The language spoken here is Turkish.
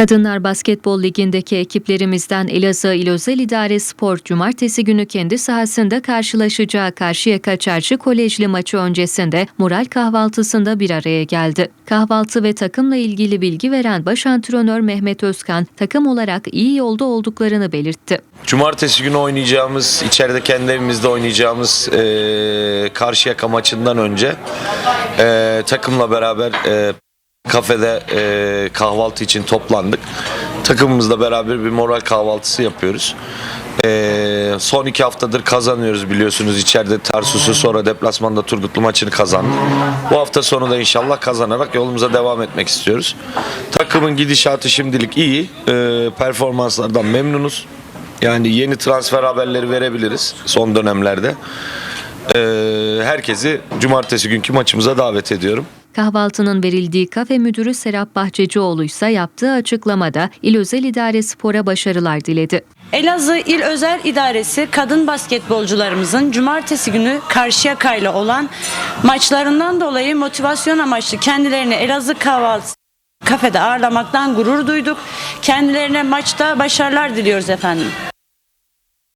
Kadınlar Basketbol Ligi'ndeki ekiplerimizden Elazığ İl Özel İdare Spor Cumartesi günü kendi sahasında karşılaşacağı Karşıyaka Çarşı Kolejli maçı öncesinde moral kahvaltısında bir araya geldi. Kahvaltı ve takımla ilgili bilgi veren baş antrenör Mehmet Özkan takım olarak iyi yolda olduklarını belirtti. Cumartesi günü oynayacağımız, içeride kendi evimizde oynayacağımız e, Karşıyaka maçından önce e, takımla beraber e, kafede e, kahvaltı için toplandık. Takımımızla beraber bir moral kahvaltısı yapıyoruz. E, son iki haftadır kazanıyoruz biliyorsunuz. içeride Tarsus'u sonra deplasmanda Turgutlu maçını kazandık. Bu hafta sonu da inşallah kazanarak yolumuza devam etmek istiyoruz. Takımın gidişatı şimdilik iyi. E, performanslardan memnunuz. Yani yeni transfer haberleri verebiliriz son dönemlerde. Ee, herkesi cumartesi günkü maçımıza davet ediyorum. Kahvaltının verildiği kafe müdürü Serap Bahçecioğlu ise yaptığı açıklamada İl Özel İdare Spor'a başarılar diledi. Elazığ İl Özel İdaresi kadın basketbolcularımızın cumartesi günü Karşıyaka ile olan maçlarından dolayı motivasyon amaçlı kendilerini Elazığ kahvaltısı kafede ağırlamaktan gurur duyduk. Kendilerine maçta başarılar diliyoruz efendim.